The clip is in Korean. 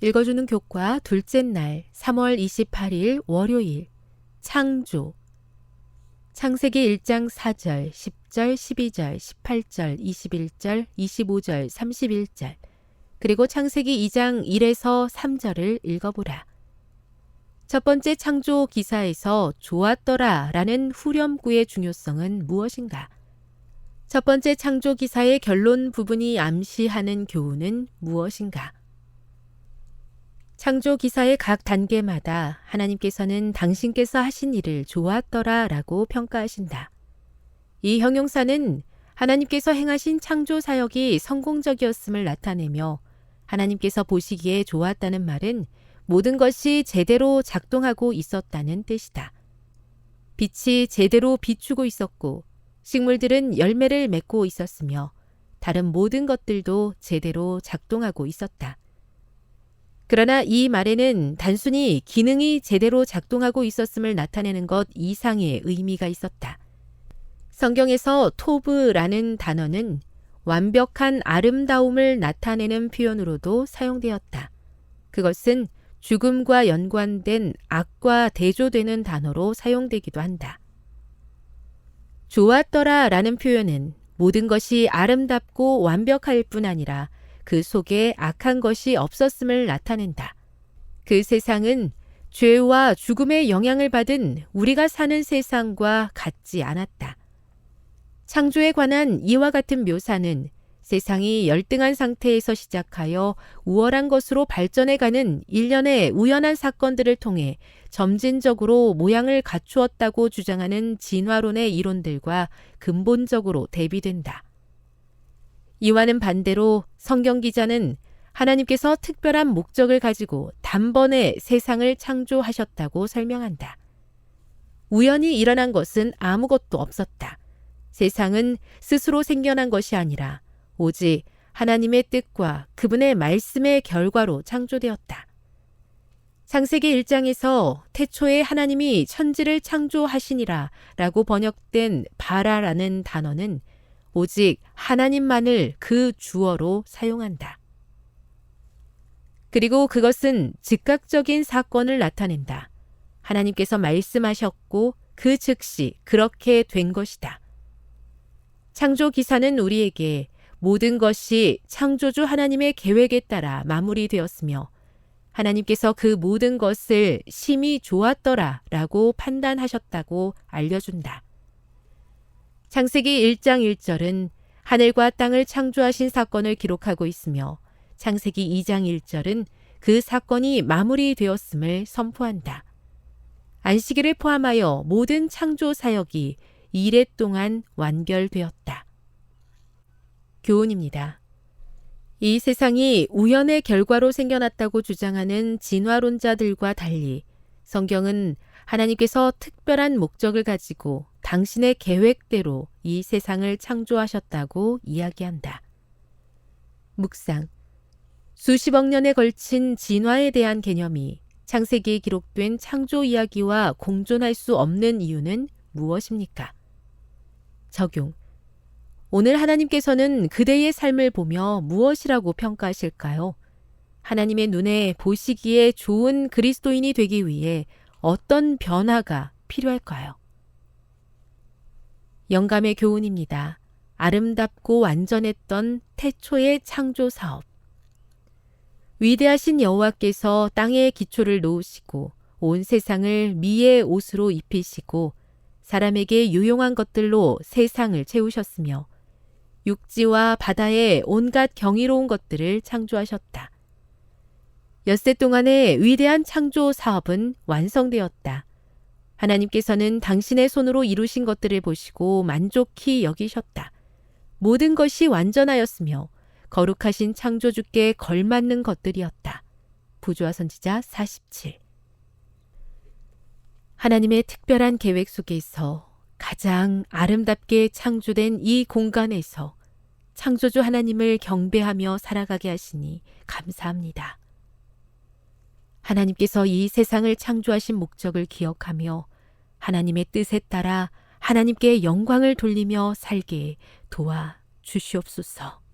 읽어주는 교과 둘째 날 3월 28일 월요일 창조 창세기 1장 4절, 10절, 12절, 18절, 21절, 25절, 31절 그리고 창세기 2장 1에서 3절을 읽어보라. 첫 번째 창조 기사에서 좋았더라 라는 후렴구의 중요성은 무엇인가? 첫 번째 창조 기사의 결론 부분이 암시하는 교훈은 무엇인가? 창조 기사의 각 단계마다 하나님께서는 당신께서 하신 일을 좋았더라 라고 평가하신다. 이 형용사는 하나님께서 행하신 창조 사역이 성공적이었음을 나타내며 하나님께서 보시기에 좋았다는 말은 모든 것이 제대로 작동하고 있었다는 뜻이다. 빛이 제대로 비추고 있었고 식물들은 열매를 맺고 있었으며 다른 모든 것들도 제대로 작동하고 있었다. 그러나 이 말에는 단순히 기능이 제대로 작동하고 있었음을 나타내는 것 이상의 의미가 있었다. 성경에서 토브라는 단어는 완벽한 아름다움을 나타내는 표현으로도 사용되었다. 그것은 죽음과 연관된 악과 대조되는 단어로 사용되기도 한다. 좋았더라 라는 표현은 모든 것이 아름답고 완벽할 뿐 아니라 그 속에 악한 것이 없었음을 나타낸다. 그 세상은 죄와 죽음의 영향을 받은 우리가 사는 세상과 같지 않았다. 창조에 관한 이와 같은 묘사는 세상이 열등한 상태에서 시작하여 우월한 것으로 발전해가는 일련의 우연한 사건들을 통해 점진적으로 모양을 갖추었다고 주장하는 진화론의 이론들과 근본적으로 대비된다. 이와는 반대로 성경 기자는 하나님께서 특별한 목적을 가지고 단번에 세상을 창조하셨다고 설명한다. 우연히 일어난 것은 아무것도 없었다. 세상은 스스로 생겨난 것이 아니라 오직 하나님의 뜻과 그분의 말씀의 결과로 창조되었다. 창세기 1장에서 태초에 하나님이 천지를 창조하시니라 라고 번역된 바라라는 단어는 오직 하나님만을 그 주어로 사용한다. 그리고 그것은 즉각적인 사건을 나타낸다. 하나님께서 말씀하셨고 그 즉시 그렇게 된 것이다. 창조 기사는 우리에게 모든 것이 창조주 하나님의 계획에 따라 마무리되었으며 하나님께서 그 모든 것을 심히 좋았더라 라고 판단하셨다고 알려준다. 창세기 1장 1절은 하늘과 땅을 창조하신 사건을 기록하고 있으며 창세기 2장 1절은 그 사건이 마무리되었음을 선포한다. 안식일을 포함하여 모든 창조 사역이 이래 동안 완결되었다. 교훈입니다. 이 세상이 우연의 결과로 생겨났다고 주장하는 진화론자들과 달리 성경은 하나님께서 특별한 목적을 가지고 당신의 계획대로 이 세상을 창조하셨다고 이야기한다. 묵상. 수십억 년에 걸친 진화에 대한 개념이 창세기에 기록된 창조 이야기와 공존할 수 없는 이유는 무엇입니까? 적용. 오늘 하나님께서는 그대의 삶을 보며 무엇이라고 평가하실까요? 하나님의 눈에 보시기에 좋은 그리스도인이 되기 위해 어떤 변화가 필요할까요? 영감의 교훈입니다. 아름답고 완전했던 태초의 창조 사업. 위대하신 여호와께서 땅의 기초를 놓으시고 온 세상을 미의 옷으로 입히시고 사람에게 유용한 것들로 세상을 채우셨으며 육지와 바다의 온갖 경이로운 것들을 창조하셨다. 엿새 동안의 위대한 창조 사업은 완성되었다. 하나님께서는 당신의 손으로 이루신 것들을 보시고 만족히 여기셨다. 모든 것이 완전하였으며 거룩하신 창조주께 걸맞는 것들이었다. 부조화 선지자 47 하나님의 특별한 계획 속에서 가장 아름답게 창조된 이 공간에서 창조주 하나님을 경배하며 살아가게 하시니 감사합니다. 하나님께서 이 세상을 창조하신 목적을 기억하며 하나님의 뜻에 따라 하나님께 영광을 돌리며 살게 도와 주시옵소서.